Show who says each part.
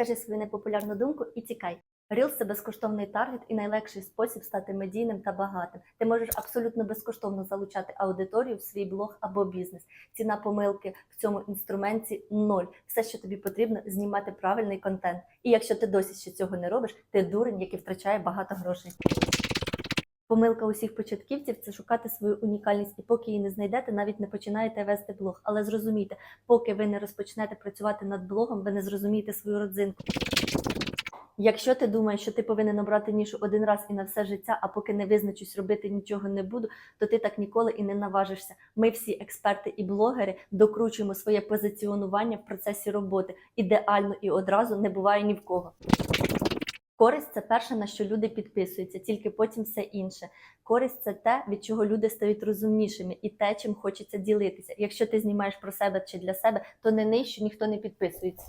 Speaker 1: Скажи свою непопулярну думку і тікай. Reels – це безкоштовний таргет і найлегший спосіб стати медійним та багатим. Ти можеш абсолютно безкоштовно залучати аудиторію в свій блог або бізнес. Ціна помилки в цьому інструменті ноль. Все, що тобі потрібно, знімати правильний контент. І якщо ти досі ще цього не робиш, ти дурень, який втрачає багато грошей. Помилка усіх початківців це шукати свою унікальність, і поки її не знайдете, навіть не починаєте вести блог. Але зрозумійте, поки ви не розпочнете працювати над блогом, ви не зрозумієте свою родзинку. Якщо ти думаєш, що ти повинен обрати нішу один раз і на все життя, а поки не визначусь робити нічого не буду, то ти так ніколи і не наважишся. Ми всі експерти і блогери докручуємо своє позиціонування в процесі роботи. Ідеально і одразу не буває ні в кого. Користь це перше, на що люди підписуються, тільки потім все інше. Користь це те, від чого люди стають розумнішими, і те, чим хочеться ділитися. Якщо ти знімаєш про себе чи для себе, то не ниж, що ніхто не підписується.